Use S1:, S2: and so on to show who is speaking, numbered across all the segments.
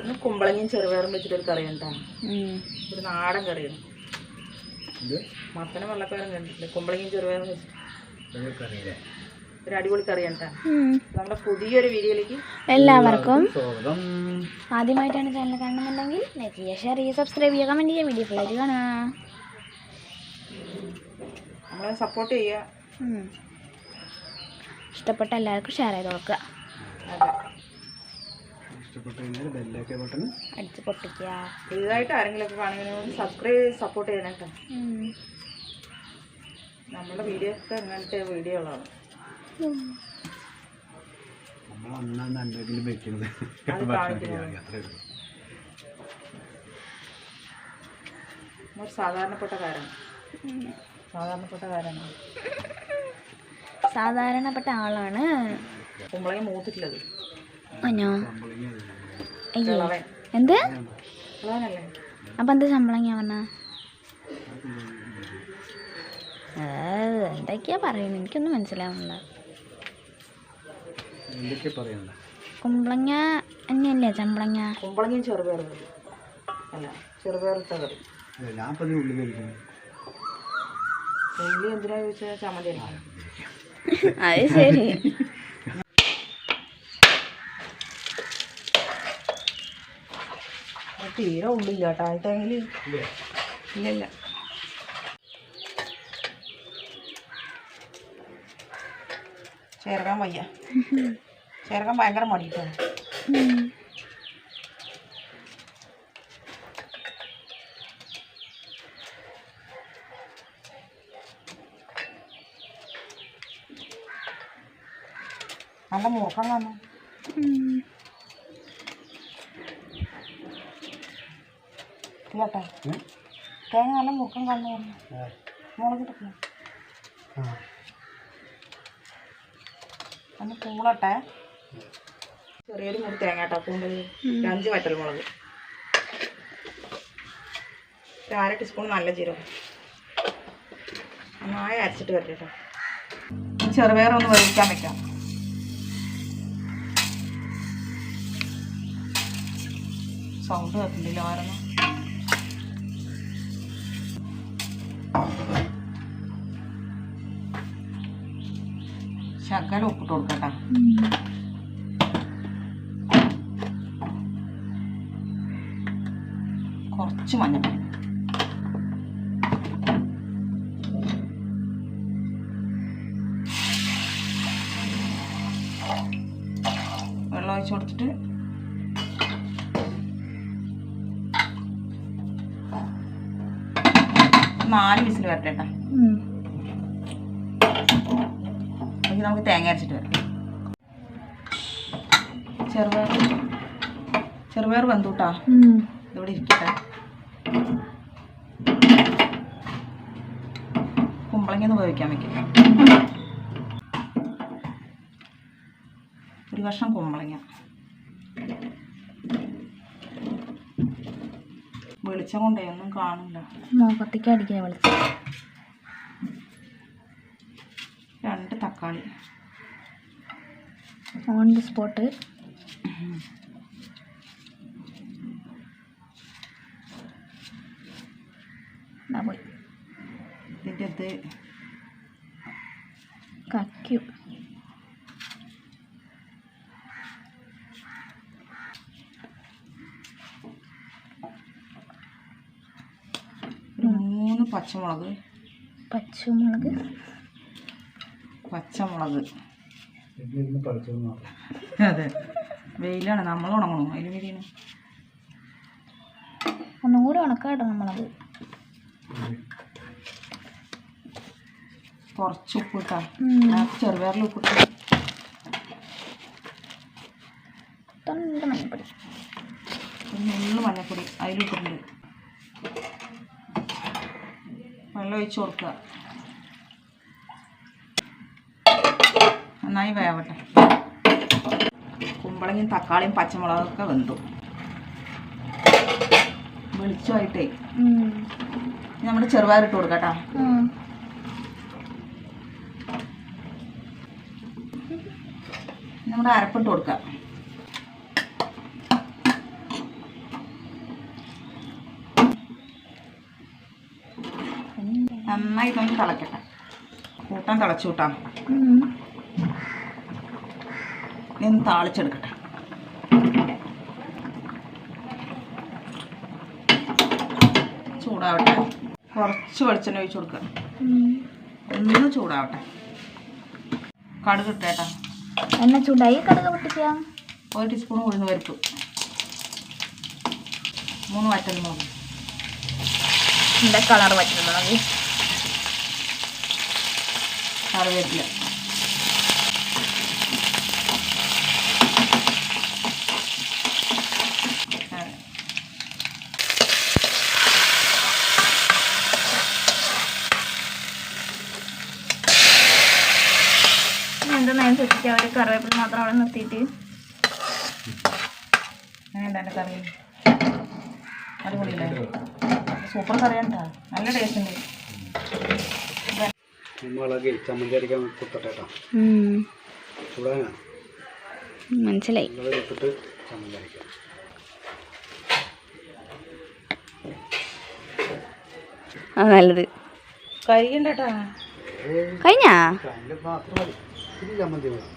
S1: ഇന്ന് കുമ്പളങ്ങയും ചെറുപയറും വെച്ചിട്ടൊരു കറി ഉണ്ടാണ്. ഒരു നാടൻ കറിയാണ് മത്തനും വെള്ളപ്പയറും കണ്ടിട്ടില്ല കുമ്പളങ്ങയും ചെറുപയറും വെച്ചിട്ട്. ഒരു അടിപൊളി കറിയാണ് നമ്മുടെ പുതിയൊരു വീഡിയോയിലേക്ക്
S2: എല്ലാവർക്കും
S3: സ്വാഗതം.
S2: ആദ്യമായിട്ടാണ് ചാനൽ കാണുന്നുണ്ടെങ്കിൽ ലൈക്ക് ചെയ്യുക ഷെയർ ചെയ്യുക സബ്സ്ക്രൈബ് ചെയ്യുക കമന്റ് ചെയ്യുക വീഡിയോ ഫുള്ളായിട്ട് കാണുക.
S1: നമ്മളെ സപ്പോർട്ട് ചെയ്യുക.
S2: ഇഷ്ടപ്പെട്ട എല്ലാവർക്കും ഷെയർ ചെയ്ത് കൊടുക്കുക.
S1: അതെ.
S3: ഇഷ്ടപ്പെട്ടു കഴിഞ്ഞാൽ ബെല്ലൊക്കെ ബട്ടൺ
S2: അടിച്ച് പൊട്ടിക്കുക
S1: പുതിയതായിട്ട് ആരെങ്കിലുമൊക്കെ കാണുന്നതിനോട് സബ്സ്ക്രൈബ് ചെയ്ത് സപ്പോർട്ട് ചെയ്യണം കേട്ടോ. നമ്മുടെ വീഡിയോ ഒക്കെ അങ്ങനത്തെ വീഡിയോകളാണ്.
S3: നമ്മൾ അന്നാണ് എന്തെങ്കിലും വെക്കുന്നത്
S1: സാധാരണപ്പെട്ട സാധാരണപ്പെട്ടക്കാരാണ്
S2: സാധാരണപ്പെട്ട ആളാണ്.
S1: കുമ്പളങ്ങ മൂത്തിട്ടുള്ളത്.
S2: അയ്യോ. എന്ത്? അപ്പൊ എന്താ ശമ്പളം ഞാൻ പറഞ്ഞ എന്തൊക്കെയാ പറയുന്നത് എനിക്കൊന്നും മനസ്സിലാവുന്നില്ല. കുമ്പളങ്ങ തന്നെയല്ലേ ചമ്പളങ്ങ
S1: ചെറുപയർ അല്ല കറി ഉള്ളി എന്തിനാ ചോദിച്ചാൽ ചമ്മന്തി
S2: അത് ശരി.
S1: തീരെ ഉള്ളില്ല കേട്ടോ. ഇല്ല? ഇല്ലല്ല. ചേർക്കാൻ വയ്യ. ചേർക്കാൻ ഭയങ്കര മടിയിട്ടാണ്. നല്ല മുറുക്കം വന്നു ഇല്ലട്ടെ? തേങ്ങ നല്ല മുറുക്കം കണ്ണു പറഞ്ഞു
S3: ആ.
S1: മുളക് ഇട്ടിട്ടില്ല
S3: ആ.
S1: ഒന്ന് പൂളട്ടെ ചെറിയൊരു മുറി തേങ്ങ കേട്ടോ പൂണ്ട് അഞ്ച് വറ്റൽ മുളക്. അര ടീസ്പൂൺ നല്ല ജീരകം. നന്നായി അരച്ചിട്ട് വരട്ടെ കേട്ടോ ചെറുപയർ ഒന്ന് വേവിക്കാൻ വെക്കാം. സൗണ്ട് കേൾക്കുന്നില്ല ആരെന്ന് ശകലം ഉപ്പിട്ട് കൊടുക്കട്ടോ. കുറച്ച് മഞ്ഞപ്പൊടി. വെള്ളം ഒഴിച്ച് കൊടുത്തിട്ട് നാല് വിസിൽ വരട്ടെ കേട്ടോ അല്ലെങ്കിൽ നമുക്ക് തേങ്ങ അരച്ചിട്ട് വരാം. ചെറുപയർ ചെറുപയർ
S2: വന്നൂട്ടാ.
S1: ഇവിടെ ഇരിക്കട്ടെ. കുമ്പളങ്ങ ഒന്ന് ഉപയോഗിക്കാൻ വെക്കാം ഒരു വർഷം കുമ്പളങ്ങ. വെളിച്ചം കൊണ്ടേ ഒന്നും കാണില്ല
S2: മുഖത്തേക്ക് വിളിച്ചു
S1: രണ്ട് തക്കാളി.
S2: ഓൺ ദി സ്പോട്ട് പോയി.
S1: ഇതിന്റെ അത്
S2: കക്കും.
S1: മൂന്ന് പച്ചമുളക്.
S2: പച്ചമുളക്.
S1: പച്ചമുളക്. അതെ. വെയിലാണ്. നമ്മൾ ഉണങ്ങണു? അതിൽ വിരിയണം
S2: ഒന്നും കൂടി ഉണക്കാട്ടോ നമ്മളത്.
S1: കുറച്ച് ഉപ്പ് കിട്ടാം
S2: ഉം.
S1: ചെറുപയറിൽ ഉപ്പിട്ട്
S2: തൊണ്ട മഞ്ഞപ്പൊടി.
S1: നുള്ളു മഞ്ഞപ്പൊടി. അതിലിട്ടിട്ടുണ്ട് വെള്ളം ഒഴിച്ച് കൊടുക്കുക. നന്നായി വേവട്ടെ. കുമ്പളങ്ങയും തക്കാളിയും പച്ചമുളകൊക്കെ വെന്തു. വെളിച്ചമായിട്ടേ. നമ്മൾ ചെറുപയറിട്ട്
S2: കൊടുക്കട്ടാ
S1: നമ്മുടെ അരപ്പിട്ട് കൊടുക്കാം. നന്നായിട്ടൊന്ന് തിളക്കട്ടെ. കൂട്ടാൻ തിളച്ചു കൂട്ടാം. ഒന്ന് താളിച്ചെടുക്കട്ടെ. ചൂടാവട്ടെ. കുറച്ച് വെളിച്ചെണ്ണ ഒഴിച്ചു കൊടുക്കുക ഒന്ന് ചൂടാവട്ടെ. കടുക് ഇട്ടേട്ടാ
S2: എണ്ണ ചൂടായി കടുക് പൊട്ടിക്കാം
S1: ഒരു ടീസ്പൂൺ ഉഴുന്ന് പരിപ്പ്. മൂന്ന് വറ്റൽ മുളക്.
S2: എന്താ കളർ പറ്റുന്നത്
S1: കറിവേപ്പില.
S2: എന്താ നേരം ശ്രദ്ധിക്കാം അവർ കറിവേപ്പില മാത്രം അവിടെ നിർത്തിയിട്ട്.
S1: അങ്ങനെ കറി? അടിപൊളിയല്ലേ? സൂപ്പർ കറിയാണ് കേട്ടോ നല്ല ടേസ്റ്റ് ഉണ്ട്.
S3: ചമ്മന്തി
S2: മനസ്സിലായി.
S3: ചമ്മന്തി
S2: നല്ലത്.
S1: കേട്ടാ
S2: കഴിഞ്ഞാ?
S3: ഇത് ചമ്മന്തി മതി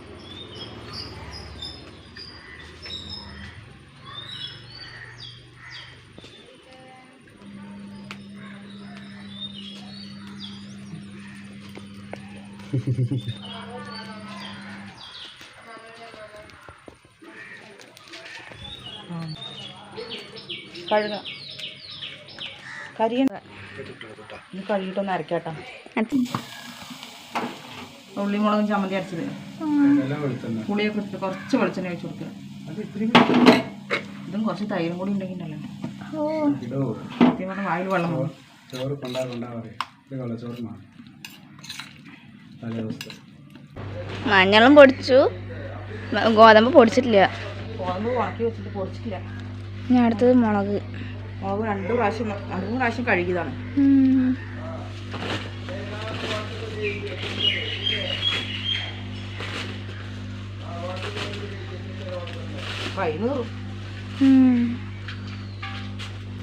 S1: കഴുക. കരിയുണ്ട്.
S3: കഴുകിട്ടൊന്ന്
S1: ഇനി കഴുകിയിട്ടൊന്ന് അരക്കാട്ടാ ഉള്ളി മുളകും ചമ്മന്തി അരച്ചത്. പുളിയൊക്കെ ഇട്ട് കുറച്ച് വെളിച്ചെണ്ണ ഒഴിച്ച് കൊടുക്കുക. ഇതും കുറച്ച് തൈരും കൂടി
S3: ഉണ്ടെങ്കിൽ
S1: സത്യം വായിൽ വെള്ളം
S3: ചോറ്
S2: മഞ്ഞളും പൊടിച്ചു. ഗോതമ്പ് പൊടിച്ചിട്ടില്ല.
S1: ഗോതമ്പ് ഉണക്കി വെച്ചിട്ട് പൊടിച്ചിട്ടില്ല.
S2: ഞാൻ അടുത്തത് മുളക്.
S1: മുളക് രണ്ട് പ്രാവശ്യം രണ്ട് മൂന്ന് പ്രാവശ്യം കഴുകിയതാണ്.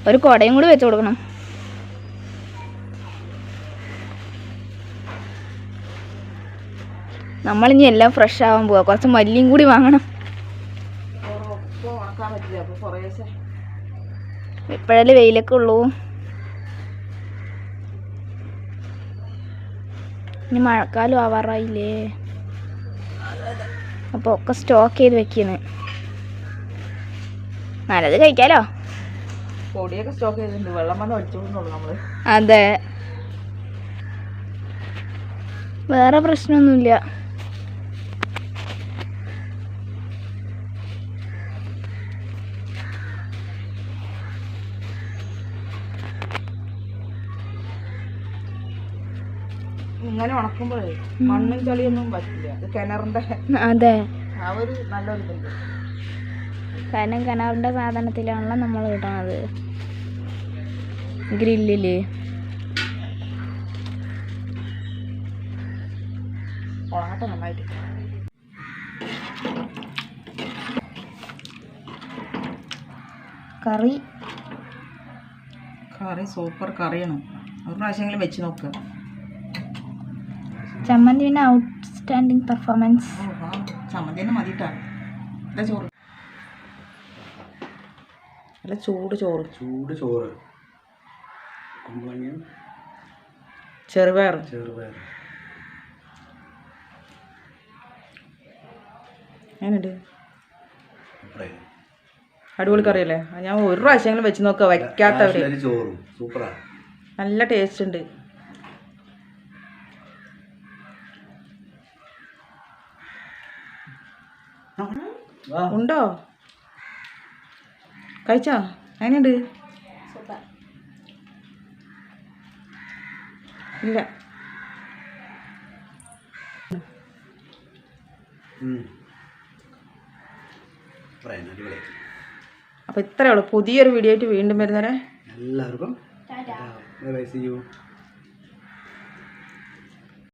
S2: ഒരു കൊടയും കൂടി വെച്ച് കൊടുക്കണം. നമ്മളിനി എല്ലാം ഫ്രഷ് ആവാൻ പോവാ. കുറച്ച് മല്ലിയും കൂടി വാങ്ങണം. ഇപ്പോഴല്ലേ വെയിലൊക്കെ ഉള്ളൂ. ഇനി മഴക്കാലം ആവാറായില്ലേ? അപ്പോൾ ഒക്കെ സ്റ്റോക്ക് ചെയ്ത് വെക്കുന്നു നല്ലത് കഴിക്കാലോ?
S1: പൊടിയൊക്കെ സ്റ്റോക്ക് ചെയ്തിട്ടുണ്ട്. വെള്ളം വന്ന് ഒഴിച്ചോളുന്നുള്ളൂ നമ്മൾ
S2: അതെ. വേറെ പ്രശ്നമൊന്നുമില്ല.
S1: ഇങ്ങനെ ഉണക്കുമ്പോഴേ മണ്ണും ചളിയൊന്നും പറ്റില്ല. കിണറിന്റെ
S2: അതെ.
S1: ആ ഒരു നല്ലൊരു
S2: കാരണം കിണറിന്റെ സാധനത്തിലാണല്ലോ നമ്മൾ ഇടണത്. ഗ്രില്ലിൽ.
S1: ഉണങ്ങട്ടെ നന്നായിട്ട്.
S2: കറി.
S1: കറി സൂപ്പർ കറിയാണ്. ഒരു പ്രാവശ്യമെങ്കിലും വെച്ച് നോക്ക്.
S2: ചമ്മന്തി പിന്നെ ഔട്ട്സ്റ്റാൻഡിങ് പെർഫോമൻസ്
S1: ചമ്മന്തിന് ചമ്മന്തി തന്നെ മതിട്ടാ. എന്താ ചോറ്. നല്ല ചൂട് ചോറ്.
S3: ചൂട് ചോറ്. കുമ്പളങ്ങയും
S1: ചെറുപയർ.
S3: ചെറുപയർ. അപ്പറേ
S1: അടിപൊളി കറിയല്ലേ? ഞാൻ ഒരു പ്രാവശ്യമെങ്കിലും വെച്ച് നോക്കുക വയ്ക്കാത്തവര്.
S3: കാശ്മീരി ചോറും. സൂപ്പറാണ്
S1: നല്ല ടേസ്റ്റ് ഉണ്ട്. ഉണ്ടോ? കഴിച്ചോ? അതിനുണ്ട് ഇല്ല.
S3: അപ്പൊ ഇത്രയുള്ളൂ
S1: അപ്പോൾ ഇത്രയേ ഉള്ളൂ. പുതിയൊരു വീഡിയോ ആയിട്ട് വീണ്ടും വരുന്നവരെ.
S3: എല്ലാവർക്കും ബൈ ബൈ. C U